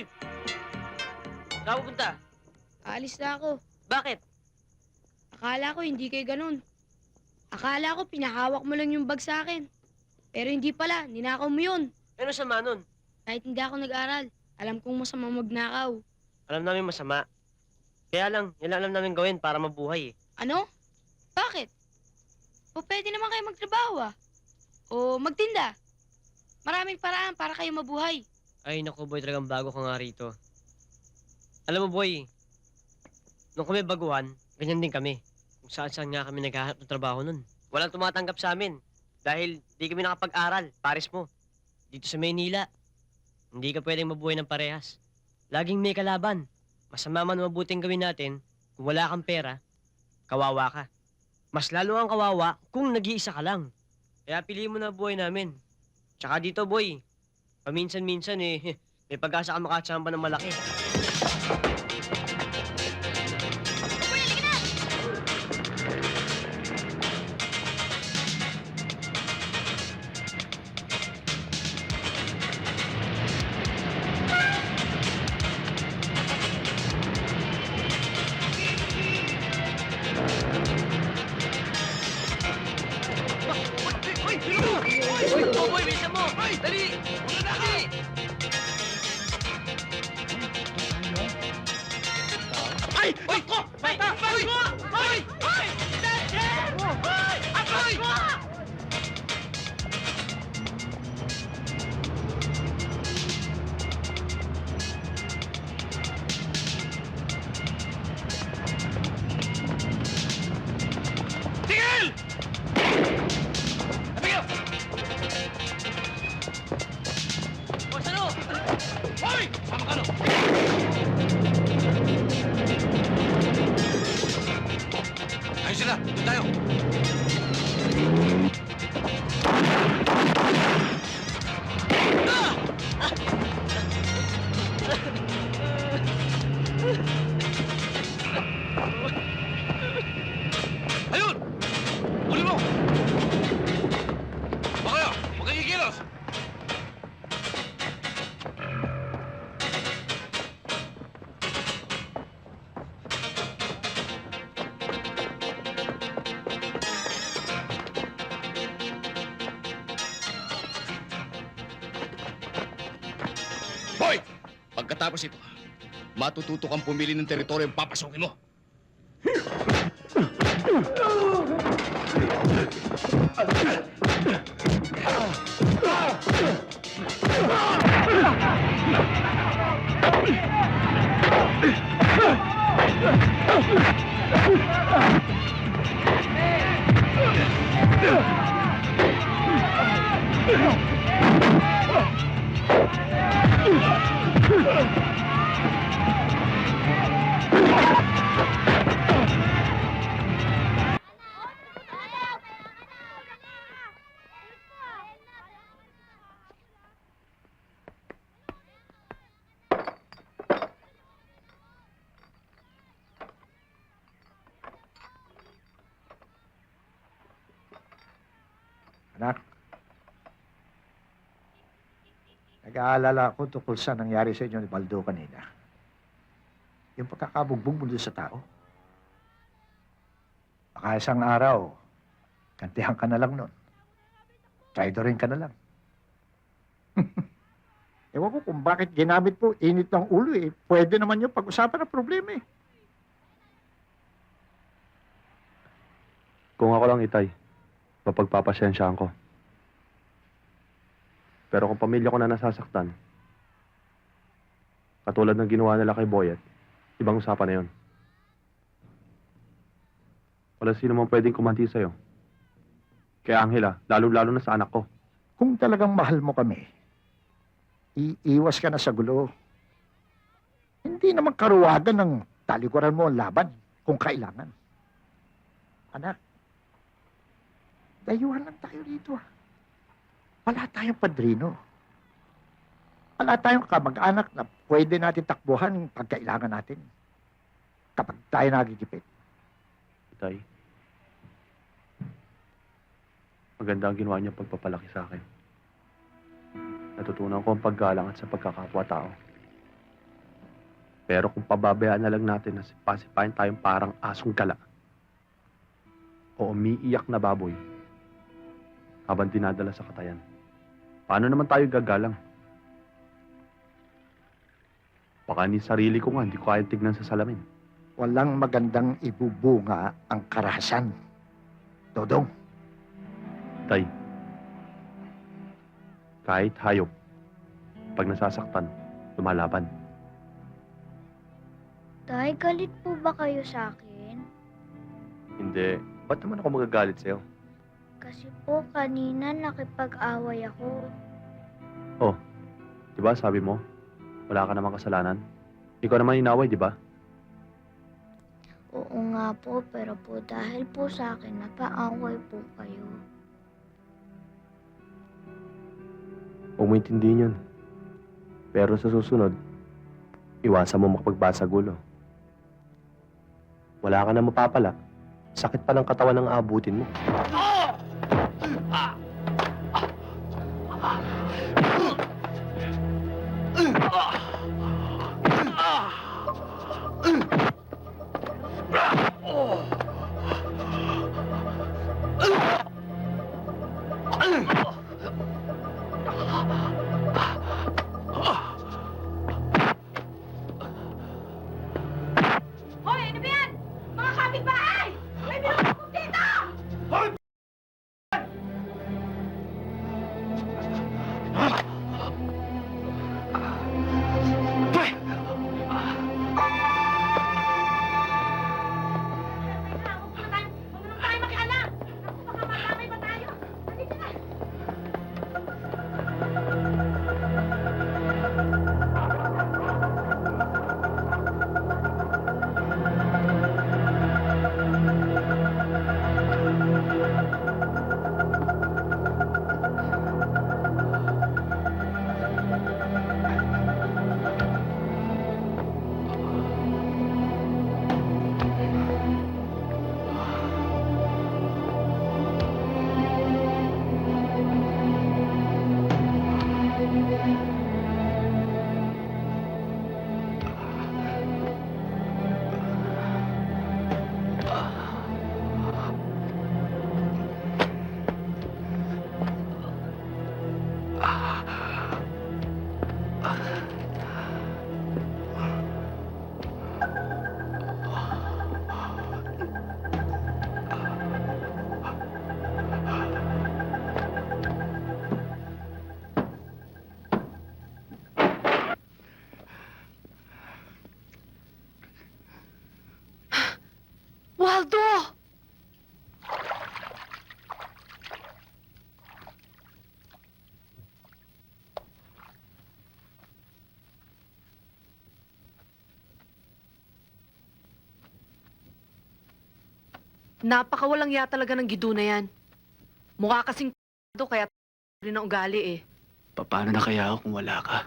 Hoy! Saan ka pupunta? Aalis na ako. Bakit? Akala ko hindi kayo ganun. Akala ko pinahawak mo lang yung bag sa akin. Pero hindi pala, ninakaw mo yun. Ano sama nun? Kahit hindi ako nag-aral, alam kong masama magnakaw. Alam namin masama. Kaya lang, yan lang alam namin gawin para mabuhay eh. Ano? Bakit? O pwede naman kayo magtrabaho ah. O magtinda. Maraming paraan para kayo mabuhay. Ay, naku boy, talagang bago ka nga rito. Alam mo boy, nung kami baguhan, ganyan din kami. Kung saan saan nga kami naghahanap ng trabaho nun. Walang tumatanggap sa amin. Dahil di kami nakapag-aral, pares mo. Dito sa Maynila, hindi ka pwedeng mabuhay ng parehas. Laging may kalaban. Masama man mabuting gawin natin, kung wala kang pera, kawawa ka. Mas lalo ang kawawa kung nag-iisa ka lang. Kaya piliin mo na buhay namin. Tsaka dito, boy, paminsan-minsan eh, may pag-asa ka makatsampa ng malaki. Uy, boy, bisa mo! Dali! Dali! Ay! Ay! Ay! Ay! Ay! Pagkatapos ito, matututo kang pumili ng teritoryo yung papasokin mo. Anak, Not nag-aalala ako tungkol sa nangyari sa inyo ni Baldo kanina. Yung pagkakabugbog mo sa tao. Baka isang araw, kantihan ka na lang nun. Traidorin ka na lang. Ewan ko kung bakit ginamit mo, init ng ulo eh. Pwede naman yung pag-usapan ng problema eh. Kung ako lang itay, mapagpapasensyaan ko. Pero kung pamilya ko na nasasaktan, katulad ng ginawa nila kay Boyet, ibang usapan na yun. Wala sino man pwedeng kumanti sa'yo. Kaya Angela, lalo-lalo na sa anak ko. Kung talagang mahal mo kami, iiwas ka na sa gulo. Hindi naman karuwagan ng talikuran mo ang laban kung kailangan. Anak, dayuhan lang tayo rito. ah. Wala tayong padrino. Wala tayong kamag-anak na pwede natin takbuhan pag kailangan natin. Kapag tayo nagigipit. Itay. Maganda ang ginawa niyo pagpapalaki sa akin. Natutunan ko ang paggalang at sa pagkakapwa-tao. Pero kung pababayaan na lang natin na sipasipahin tayong parang asong gala o umiiyak na baboy habang dinadala sa katayan, paano naman tayo gagalang? Baka ni sarili ko nga, hindi ko kaya tignan sa salamin. Walang magandang ibubunga ang karahasan. Dodong, Tay, kahit hayop, pag nasasaktan, lumalaban. Tay, galit po ba kayo sa akin? Hindi. Ba't naman ako magagalit sa'yo? Kasi po kanina nakipag-away ako. Di ba sabi mo, wala ka namang kasalanan? Ikaw naman inaway, di ba? Oo nga po, pero po dahil po sa akin, napaaway po kayo. Huwag mo intindihin yun. Pero sa susunod, iwasan mo makapagbasa gulo. Wala ka na mapapala. Sakit pa ng katawan ng aabutin mo. Napakawalang ya talaga ng gido na yan. Mukha kasing kaya rin ang ugali eh. Paano na kaya ako kung wala ka?